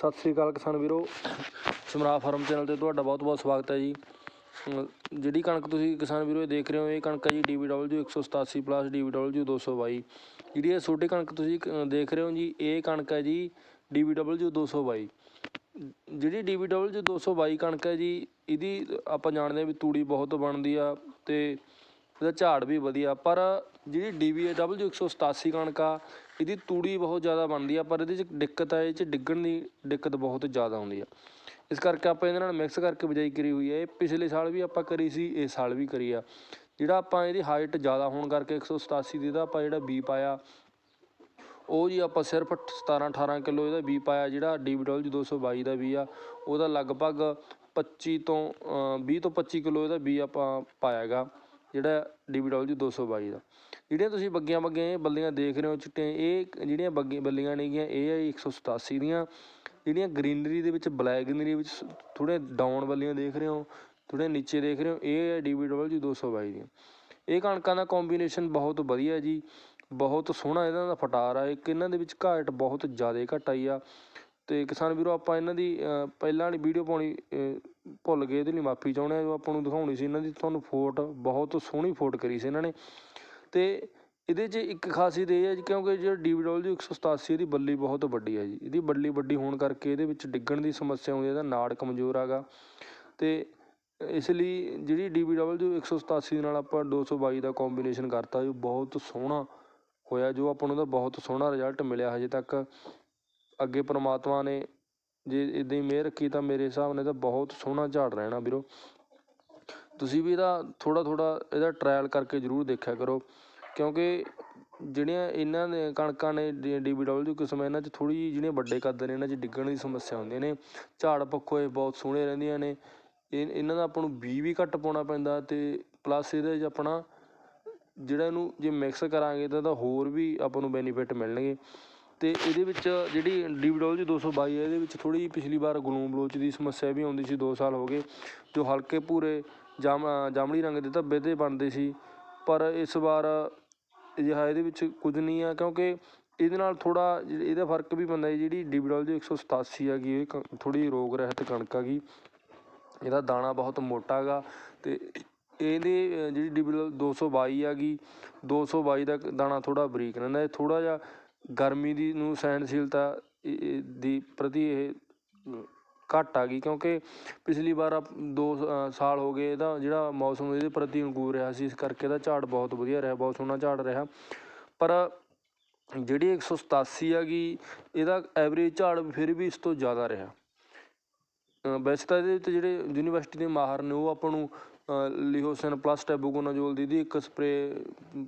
ਸਤਿ ਸ੍ਰੀ ਅਕਾਲ ਕਿਸਾਨ ਵੀਰੋ। ਸਮਰਾ farm channel ਤੇ ਤੁਹਾਡਾ ਬਹੁਤ ਬਹੁਤ ਸਵਾਗਤ ਹੈ ਜੀ। ਜਿਹੜੀ ਕਣਕ ਤੁਸੀਂ ਕਿਸਾਨ ਵੀਰੋ ਇਹ ਦੇਖ ਰਹੇ ਹੋ ਇਹ ਕਣਕ ਹੈ ਜੀ DBW 187 ਪਲੱਸ DBW 222 ਜਿਹੜੀ ਇਹ ਛੋਟੀ ਕਣਕ ਤੁਸੀਂ ਅ, ਦੇਖ ਰਹੇ ਹੋ ਜੀ ਇਹ ਕਣਕ ਹੈ ਜੀ DBW 222 ਜਿਹੜੀ DBW 222 ਕਣਕ ਹੈ ਜੀ ਇਹਦੀ ਆਪਾਂ ਜਾਣਦੇ ਹਾਂ ਵੀ ਤੂੜੀ ਬਹੁਤ ਬਣਦੀ ਆ ਤੇ ਇਹਦਾ ਝਾੜ ਵੀ ਵਧੀਆ ਪਰ ਜਿਹੜੀ DBW 187 ਕਣਕ ਆ ਇਹਦੀ ਤੂੜੀ ਬਹੁਤ ਜ਼ਿਆਦਾ ਬਣਦੀ ਆ ਪਰ ਇਹਦੇ 'ਚ ਦਿੱਕਤ ਆ ਇਹ 'ਚ ਡਿੱਗਣ ਦੀ ਦਿੱਕਤ ਬਹੁਤ ਜ਼ਿਆਦਾ ਆਉਂਦੀ ਆ। ਇਸ ਕਰਕੇ ਆਪਾਂ ਇਹਦੇ ਨਾਲ ਮਿਕਸ ਕਰਕੇ ਬਿਜਾਈ ਕਰੀ ਹੋਈ ਹੈ ਇਹ ਪਿਛਲੇ ਸਾਲ ਵੀ ਆਪਾਂ ਕਰੀ ਸੀ ਇਸ ਸਾਲ ਵੀ ਕਰੀ ਆ। ਜਿਹੜਾ ਆਪਾਂ ਇਹਦੀ ਹਾਈਟ ਜ਼ਿਆਦਾ ਹੋਣ ਕਰਕੇ 187 ਦੀ ਦਾ ਆਪਾਂ ਜਿਹੜਾ ਬੀ ਪਾਇਆ ਉਹ ਜੀ ਆਪਾਂ ਸਿਰਫ 17 18 ਕਿਲੋ ਇਹਦਾ ਬੀ ਪਾਇਆ ਜਿਹੜਾ DBW 222 ਦਾ ਬੀ ਆ ਉਹਦਾ ਲਗਭਗ 25 ਤੋਂ ਅ, 20 ਤੋਂ 25 ਕਿਲੋ ਇਹਦਾ ਬੀ ਆਪਾਂ ਪਾਇਆਗਾ। ਜਿਹੜਾ DBW 222 ਦਾ ਜਿਹੜੀਆਂ ਤੁਸੀਂ ਬੱਗੀਆਂ ਬੱਗੀਆਂ ਇਹ ਬੱਲੀਆਂ ਦੇਖ ਰਹੇ ਹੋ, ਚਿੱਟੇ, ਇਹ ਜਿਹੜੀਆਂ ਬੱਗੀ, ਬੱਲੀਆਂ ਨੇਗੀਆਂ, ਇਹ ਆ 187 ਦੀਆਂ। ਜਿਹੜੀਆਂ ਗ੍ਰੀਨਰੀ ਦੇ ਵਿੱਚ, ਬਲੈਕ ਗ੍ਰੀਨਰੀ ਵਿੱਚ ਥੋੜੇ ਡਾਊਨ ਬੱਲੀਆਂ ਦੇਖ ਰਹੇ ਹੋ ਥੋੜੇ ਨੀਚੇ ਦੇਖ ਰਹੇ ਹੋ, ਇਹ ਹੈ DBW 222 ਦੀਆਂ। ਇਹ ਕਣਕਾਂ ਦਾ ਕੰਬੀਨੇਸ਼ਨ ਬਹੁਤ ਵਧੀਆ ਜੀ, ਬਹੁਤ ਸੋਹਣਾ ਇਹਨਾਂ ਦਾ ਫਟਾਰ ਆ, ਇੱਕ ਇਹਨਾਂ ਦੇ ਵਿੱਚ ਘਾਟ ਬਹੁਤ ਜ਼ਿਆਦਾ ਘਟ ਆਈ ਆ। ਅਤੇ ਕਿਸਾਨ ਵੀਰੋ, ਆਪਾਂ ਇਹਨਾਂ ਦੀ ਪਹਿਲਾਂ ਵਾਲੀ ਵੀਡੀਓ ਪਾਉਣੀ ਭੁੱਲ ਗਏ, ਇਹਦੇ ਲਈ ਮਾਫੀ ਚਾਹੁੰਦੇ ਹਾਂ, ਜੋ ਆਪਾਂ ਨੂੰ ਦਿਖਾਉਣੀ ਸੀ ਇਹਨਾਂ ਦੀ, ਤੁਹਾਨੂੰ ਫੋਟ, ਬਹੁਤ ਸੋਹਣੀ ਫੋਟ ਕਰੀ ਸੀ ਇਹਨਾਂ ਨੇ। ਅਤੇ ਇਹਦੇ 'ਚ ਇੱਕ ਖਾਸੀਅਤ ਇਹ ਹੈ ਜੀ, ਕਿਉਂਕਿ ਜੋ ਡੀ ਡਬਲਯੂ ਇੱਕ ਸੌ ਸਤਾਸੀ, ਇਹਦੀ ਬੱਲੀ ਬਹੁਤ ਵੱਡੀ ਹੈ ਜੀ। ਇਹਦੀ ਬੱਲੀ ਵੱਡੀ ਹੋਣ ਕਰਕੇ ਇਹਦੇ ਵਿੱਚ ਡਿੱਗਣ ਦੀ ਸਮੱਸਿਆ ਆਉਂਦੀ ਹੈ, ਇਹਦਾ ਨਾੜ ਕਮਜ਼ੋਰ ਹੈਗਾ। ਅਤੇ ਇਸ ਲਈ ਜਿਹੜੀ ਡੀ ਡਬਲਯੂ ਇੱਕ ਸੌ ਸਤਾਸੀ ਦੇ ਨਾਲ ਆਪਾਂ 222 ਦਾ ਕੰਬੀਨੇਸ਼ਨ ਕਰਤਾ ਜੋ ਬਹੁਤ ਸੋਹਣਾ ਹੋਇਆ, ਜੋ ਆਪਾਂ ਨੂੰ ਉਹਦਾ ਬਹੁਤ ਸੋਹਣਾ ਰਿਜ਼ਲਟ ਮਿਲਿਆ ਹਜੇ ਤੱਕ। ਅੱਗੇ ਪਰਮਾਤਮਾ ਨੇ ਜੇ ਇੱਦਾਂ ਹੀ ਮਿਹਰ ਰੱਖੀ ਤਾਂ ਮੇਰੇ ਹਿਸਾਬ ਨਾਲ ਤਾਂ ਬਹੁਤ ਸੋਹਣਾ ਝਾੜ ਰਹਿਣਾ ਵੀਰੋ। ਤੁਸੀਂ ਵੀ ਇਹਦਾ ਥੋੜ੍ਹਾ ਥੋੜ੍ਹਾ ਇਹਦਾ ਟਰਾਇਲ ਕਰਕੇ ਜ਼ਰੂਰ ਦੇਖਿਆ ਕਰੋ। ਕਿਉਂਕਿ ਜਿਹੜੀਆਂ ਇਹਨਾਂ ਦੇ ਕਣਕਾਂ ਨੇ ਡੀ ਬੀ DBW ਕਿਸਮ ਇਹਨਾਂ 'ਚ ਥੋੜ੍ਹੀ ਜਿਹੀ ਜਿਹੜੀਆਂ ਵੱਡੇ ਕੱਦ ਨੇ, ਇਹਨਾਂ 'ਚ ਡਿੱਗਣ ਦੀ ਸਮੱਸਿਆ ਹੁੰਦੀਆਂ ਨੇ। ਝਾੜ ਪੱਖੋਂ ਇਹ ਬਹੁਤ ਸੋਹਣੇ ਰਹਿੰਦੀਆਂ ਨੇ। ਇਹ ਇਹਨਾਂ ਦਾ ਆਪਾਂ ਨੂੰ ਬੀ ਵੀ ਘੱਟ ਪਾਉਣਾ ਪੈਂਦਾ ਅਤੇ ਪਲੱਸ ਇਹਦੇ 'ਚ ਆਪਣਾ ਜਿਹੜਾ ਇਹਨੂੰ ਜੇ ਮਿਕਸ ਕਰਾਂਗੇ ਤਾਂ ਇਹਦਾ ਹੋਰ ਵੀ ਆਪਾਂ ਨੂੰ ਬੈਨੀਫਿਟ ਮਿਲਣਗੇ। ਅਤੇ ਇਹਦੇ ਵਿੱਚ ਜਿਹੜੀ ਡਿਬੀਡੋਲਜੀ ਦੋ ਸੌ ਬਾਈ ਹੈ ਇਹਦੇ ਵਿੱਚ ਥੋੜ੍ਹੀ ਪਿਛਲੀ ਵਾਰ ਗਲੂਮ ਬਲੋਚ ਦੀ ਸਮੱਸਿਆ ਵੀ ਆਉਂਦੀ ਸੀ ਦੋ ਸਾਲ ਹੋ ਗਏ ਜੋ ਹਲਕੇ ਭੂਰੇ ਜਾਮ ਜਾਮਣੀ ਰੰਗ ਦੇ ਧੱਬੇ ਤੇ ਬਣਦੇ ਸੀ। ਪਰ ਇਸ ਵਾਰ ਅਜਿਹਾ ਇਹਦੇ ਵਿੱਚ ਕੁਝ ਨਹੀਂ ਆ ਕਿਉਂਕਿ ਇਹਦੇ ਨਾਲ ਥੋੜਾ ਇਹਦਾ ਫ਼ਰਕ ਵੀ ਪੈਂਦਾ ਹੈ ਜਿਹੜੀ DBW 187 ਹੈਗੀ ਇਹ ਥੋੜ੍ਹੀ ਰੋਗ ਰਹਿਤ ਕਣਕ ਹੈਗੀ। ਇਹਦਾ ਦਾਣਾ ਬਹੁਤ ਮੋਟਾ ਹੈਗਾ ਅਤੇ ਇਹਦੇ ਅ, ਜਿਹੜੀ DBW 222 ਹੈਗੀ 222 ਦਾ ਦਾਣਾ ਥੋੜ੍ਹਾ ਬਰੀਕ ਰਹਿੰਦਾ ਇਹ ਥੋੜਾ ਜਿਹਾ ਗਰਮੀ ਦੀ ਨੂੰ ਸਹਿਣਸ਼ੀਲਤਾ ਦੀ ਪ੍ਰਤੀ ਇਹ ਘੱਟ ਆ ਗਈ ਕਿਉਂਕਿ ਪਿਛਲੀ ਵਾਰ ਦੋ ਸਾਲ ਹੋ ਗਏ ਇਹਦਾ ਜਿਹੜਾ ਮੌਸਮ ਇਹਦੇ ਪ੍ਰਤੀ ਅਨੁਕੂਲ ਰਿਹਾ ਸੀ ਇਸ ਕਰਕੇ ਇਹਦਾ ਝਾੜ ਬਹੁਤ ਵਧੀਆ ਰਿਹਾ ਬਹੁਤ ਸੋਹਣਾ ਝਾੜ ਰਿਹਾ। ਪਰ ਜਿਹੜੀ 187 ਹੈਗੀ ਇਹਦਾ ਐਵਰੇਜ ਝਾੜ ਫਿਰ ਵੀ ਇਸ ਤੋਂ ਜ਼ਿਆਦਾ ਰਿਹਾ। ਵੈਸੇ ਤਾਂ ਇਹਦੇ ਉੱਤੇ ਜਿਹੜੇ ਯੂਨੀਵਰਸਿਟੀ ਦੇ ਮਾਹਰ ਨੇ ਉਹ ਆਪਾਂ ਨੂੰ ਅ, ਲਿਹੋਸਨ ਪਲੱਸ ਟੈਬੂਗੋਨਾਜੋਲ ਦੀ ਦੀ ਇੱਕ ਸਪਰੇ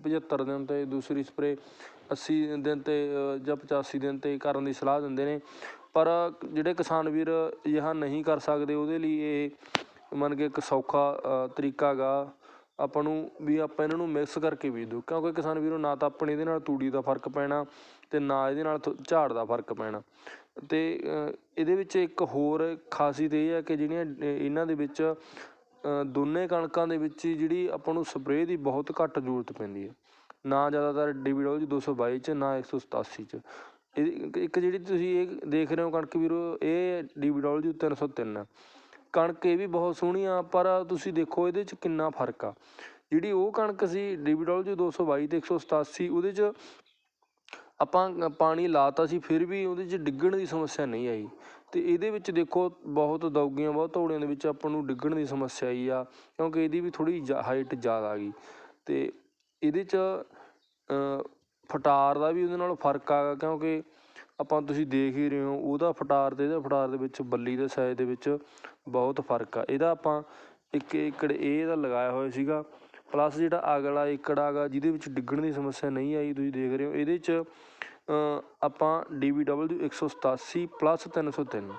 75 ਦਿਨ ਤੇ ਦੂਸਰੀ ਸਪਰੇ 80 ਦਿਨ ਤੇ ਜਾਂ 85 ਦਿਨ ਤੇ ਕਰਨ ਦੀ ਸਲਾਹ ਦਿੰਦੇ ਨੇ। ਪਰ ਜਿਹੜੇ ਕਿਸਾਨ ਵੀਰ ਅਜਿਹਾ ਨਹੀਂ ਕਰ ਸਕਦੇ, ਉਹਦੇ ਲਈ ਇਹ ਮੰਨ ਕੇ ਇੱਕ ਸੌਖਾ ਤਰੀਕਾ ਹੈਗਾ। ਆਪਾਂ ਨੂੰ ਵੀ ਆਪਾਂ ਇਹਨਾਂ ਨੂੰ ਮਿਕਸ ਕਰਕੇ ਬੀਜ ਦਿਓ, ਕਿਉਂਕਿ ਕਿਸਾਨ ਵੀਰੋ, ਨਾ ਤਾਂ ਆਪਣੇ ਇਹਦੇ ਨਾਲ ਤੂੜੀ ਦਾ ਫ਼ਰਕ ਪੈਣਾ ਅਤੇ ਨਾ ਇਹਦੇ ਨਾਲ ਥੋ- ਝਾੜ ਦਾ ਫ਼ਰਕ ਪੈਣਾ। ਅਤੇ ਇਹਦੇ ਵਿੱਚ ਇੱਕ ਹੋਰ ਖਾਸੀਅਤ ਇਹ ਹੈ ਕਿ ਜਿਹੜੀਆਂ ਇਹਨਾਂ ਦੇ ਵਿੱਚ ਦੋਨੇ ਕਣਕਾਂ ਦੇ ਵਿੱਚ ਜਿਹੜੀ ਆਪਾਂ ਨੂੰ ਸਪਰੇਅ ਦੀ ਬਹੁਤ ਘੱਟ ਜ਼ਰੂਰਤ ਪੈਂਦੀ ਹੈ। ਨਾ ਜ਼ਿਆਦਾਤਰ ਡੀਬੀਡਬਲਯੂ ਦੋ ਸੌ ਬਾਈ ਚ ਨਾ 187 ਚ। ਇਹ ਇੱਕ- ਜਿਹੜੀ ਤੁਸੀਂ ਇਹ ਦੇਖ ਰਹੇ ਹੋ ਕਣਕ ਵੀਰੋ ਇਹ ਡੀਬੀਡਬਲਯੂ ਤਿੰਨ ਸੌ ਤਿੰਨ। ਆ ਕਣਕ ਇਹ ਵੀ ਬਹੁਤ ਸੋਹਣੀ ਆ ਪਰ ਤੁਸੀਂ ਦੇਖੋ ਇਹਦੇ ਚ ਕਿੰਨਾ ਫ਼ਰਕ ਆ। ਜਿਹੜੀ ਉਹ ਕਣਕ ਸੀ DBW 222 ਤੇ 187 ਉਹਦੇ ਚ ਆਪਾਂ ਅ, ਪਾਣੀ ਲਾਤਾ ਸੀ ਫਿਰ ਵੀ ਉਹਦੇ 'ਚ ਡਿੱਗਣ ਦੀ ਸਮੱਸਿਆ ਨਹੀਂ ਆਈ। ਅਤੇ ਇਹਦੇ ਵਿੱਚ ਦੇਖੋ ਬਹੁਤ ਦੌਗੀਆਂ ਬਹੁਤ ਧੌੜਿਆਂ ਦੇ ਵਿੱਚ ਆਪਾਂ ਨੂੰ ਡਿੱਗਣ ਦੀ ਸਮੱਸਿਆ ਆਈ ਆ ਕਿਉਂਕਿ ਇਹਦੀ ਵੀ ਥੋੜੀ ਹਾਈਟ ਜ਼ਿਆਦਾ ਆ ਗਈ। ਅਤੇ ਇਹਦੇ 'ਚ ਫਟਾਰ ਦਾ ਵੀ ਉਹਦੇ ਨਾਲ ਫ਼ਰਕ ਆ ਕਿਉਂਕਿ ਆਪਾਂ ਤੁਸੀਂ ਦੇਖ ਹੀ ਰਹੇ ਹੋ ਉਹਦਾ ਫਟਾਰ ਤੇ ਇਹਦਾ ਫਟਾਰ ਦੇ ਵਿੱਚ ਬੱਲੀ ਦੇ ਸਾਈਜ਼ ਦੇ ਵਿੱਚ ਬਹੁਤ ਫ਼ਰਕ ਆ। ਇਹਦਾ ਆਪਾਂ ਇੱਕ ਏਕੜ ਇਹ ਇਹਦਾ ਲਗਾਇਆ ਹੋਇਆ ਸੀਗਾ ਪਲੱਸ ਜਿਹੜਾ ਅਗਲਾ ਏਕੜ ਆਗਾ ਜਿਹਦੇ ਵਿੱਚ ਡਿੱਗਣ ਦੀ ਸਮੱਸਿਆ ਨਹੀਂ ਆਈ ਤੁਸੀਂ ਦੇਖ ਰਹੇ ਹੋ। ਇਹਦੇ 'ਚ ਅ, ਆਪਾਂ DBW 187 ਪਲੱਸ 303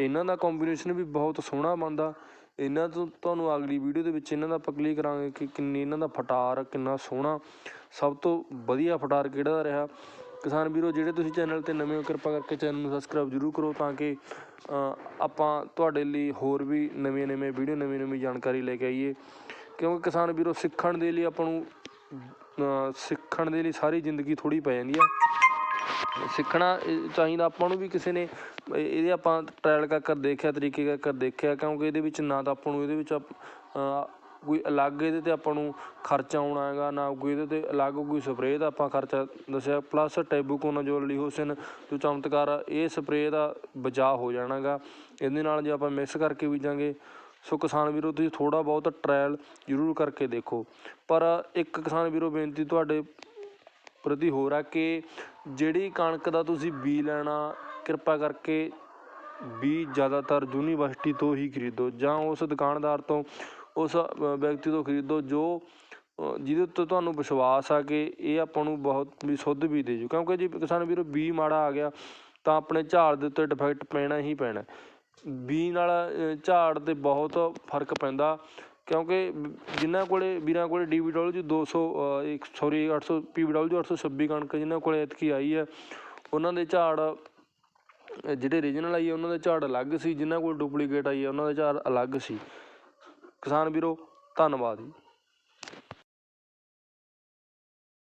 ਇਹਨਾਂ ਦਾ ਕੋਂਬੀਨੇਸ਼ਨ ਵੀ ਬਹੁਤ ਸੋਹਣਾ ਬਣਦਾ। ਇਹਨਾਂ ਤੋਂ ਤੁਹਾਨੂੰ ਅਗਲੀ ਵੀਡੀਓ ਦੇ ਵਿੱਚ ਇਹਨਾਂ ਦਾ ਆਪਾਂ ਕਲੀਅਰ ਕਰਾਂਗੇ ਕਿ ਕਿੰਨੀ ਇਹਨਾਂ ਦਾ ਫਟਾਰ ਕਿੰਨਾ ਸੋਹਣਾ, ਸਭ ਤੋਂ ਵਧੀਆ ਫਟਾਰ ਕਿਹੜਾ ਦਾ ਰਿਹਾ। ਕਿਸਾਨ ਵੀਰੋ, ਜਿਹੜੇ ਤੁਸੀਂ ਚੈਨਲ ਤੇ ਨਵੇਂ ਹੋ, ਕਿਰਪਾ ਕਰਕੇ ਚੈਨਲ ਨੂੰ ਸਬਸਕ੍ਰਾਈਬ ਜ਼ਰੂਰ ਕਰੋ ਤਾਂ ਕਿ ਆਪਾਂ ਤੁਹਾਡੇ ਲਈ ਹੋਰ ਵੀ ਨਵੀਆਂ ਨਵੀਆਂ ਵੀਡੀਓ ਨਵੀਂ ਨਵੀਂ ਜਾਣਕਾਰੀ ਲੈ ਕੇ ਆਈਏ। ਕਿਉਂਕਿ ਕਿਸਾਨ ਵੀਰੋ, ਸਿੱਖਣ ਦੇ ਲਈ ਆਪਾਂ ਨੂੰ ਸਿੱਖਣ ਦੇ ਲਈ ਸਾਰੀ ਜ਼ਿੰਦਗੀ ਥੋੜੀ ਪੈ ਜਾਂਦੀ ਆ। ਸਿੱਖਣਾ, ਇਹ ਚਾਹੀਦਾ ਆਪਾਂ ਨੂੰ ਵੀ ਕਿਸੇ ਨੇ ਇਹਦੇ ਆਪਾਂ ਟ੍ਰਾਇਲ ਕਰ ਕਰ ਦੇਖਿਆ, ਤਰੀਕੇ ਕਰ ਦੇਖਿਆ, ਕਿਉਂਕਿ ਇਹਦੇ ਵਿੱਚ ਨਾ ਤਾਂ ਆਪਾਂ ਨੂੰ ਇਹਦੇ ਵਿੱਚ ਆਪ- ਕੋਈ ਅਲੱਗ ਇਹਦੇ ਤੇ ਆਪਾਂ ਨੂੰ ਖਰਚਾ ਆਉਣਾ ਹੈਗਾ, ਨਾ ਕੋਈ ਇਹਦੇ ਤੇ ਅਲੱਗ ਕੋਈ ਸਪਰੇਅ ਦਾ ਆਪਾਂ ਖਰਚਾ ਦੱਸਿਆ ਪਲੱਸ ਟੈਬੂਕੋਨਾਜੋਲ ਲਿਹੋਸਿਨ, ਜੋ ਚਮਤਕਾਰ ਇਹ ਸਪਰੇਅ ਦਾ ਬਚਾਅ ਹੋ ਜਾਣਾਗਾ ਇਹਦੇ ਨਾਲ ਜੇ ਆਪਾਂ ਮਿਕਸ ਕਰਕੇ ਬੀਜਾਂਗੇ ਸੋ ਕਿਸਾਨ ਵੀਰੋ ਤੁਸੀਂ ਥੋੜਾ ਬਹੁਤ ਟ੍ਰਾਇਲ ਜ਼ਰੂਰ ਕਰਕੇ ਦੇਖੋ। ਪਰ ਇੱਕ ਕਿਸਾਨ ਵੀਰੋ ਬੇਨਤੀ ਤੁਹਾਡੇ ਪ੍ਰਤੀ ਹੋਰ ਆ ਕਿ ਜਿਹੜੀ ਕਣਕ ਦਾ ਤੁਸੀਂ ਬੀ ਲੈਣਾ, ਕਿਰਪਾ ਕਰਕੇ ਬੀ ਜ਼ਿਆਦਾਤਰ ਯੂਨੀਵਰਸਿਟੀ ਤੋਂ ਹੀ ਖਰੀਦੋ ਜਾਂ ਉਸ ਦੁਕਾਨਦਾਰ ਤੋਂ, ਉਸ ਵਿਅਕਤੀ ਤੋਂ ਖਰੀਦੋ ਜੋ ਜਿਹਦੇ ਉੱਤੇ ਤੁਹਾਨੂੰ ਵਿਸ਼ਵਾਸ ਆ ਕਿ ਇਹ ਆਪਾਂ ਨੂੰ ਬਹੁਤ ਵੀ ਸ਼ੁੱਧ ਬੀ ਦੇ ਜੂ। ਕਿਉਂਕਿ ਜੇ ਕਿਸਾਨ ਵੀਰੋ ਬੀ ਮਾੜਾ ਆ ਗਿਆ, ਤਾਂ ਆਪਣੇ ਝਾੜ ਦੇ ਉੱਤੇ ਡਿਫੈਕਟ ਪੈਣਾ ਹੀ ਪੈਣਾ। ਬੀ ਨਾਲ ਝਾੜ ਤੇ ਬਹੁਤ ਫ਼ਰਕ ਪੈਂਦਾ। ਕਿਉਂਕਿ ਜਿਨ੍ਹਾਂ ਕੋਲੇ, ਵੀਰਾਂ ਕੋਲੇ ਡੀਵੀਡਬਲਯੂ 200 ਇੱਕ ਸੌਰੀ 800 ਪੀਵੀਡਬਲਯੂ 826 ਕਣਕ ਜਿਨ੍ਹਾਂ ਕੋਲੇ ਐਤਕੀ ਆਈ ਹੈ, ਉਹਨਾਂ ਦੇ ਝਾੜ ਜਿਹੜੇ ਰੀਜਨਲ ਆਈ ਹੈ, ਉਹਨਾਂ ਦੇ ਝਾੜ ਅਲੱਗ ਸੀ, ਜਿਨ੍ਹਾਂ ਕੋਲ ਡੁਪਲੀਕੇਟ ਆਈ ਹੈ, ਉਹਨਾਂ ਦੇ ਝਾੜ ਅਲੱਗ ਸੀ। ਕਿਸਾਨ ਵੀਰੋ, ਧੰਨਵਾਦ ਜੀ।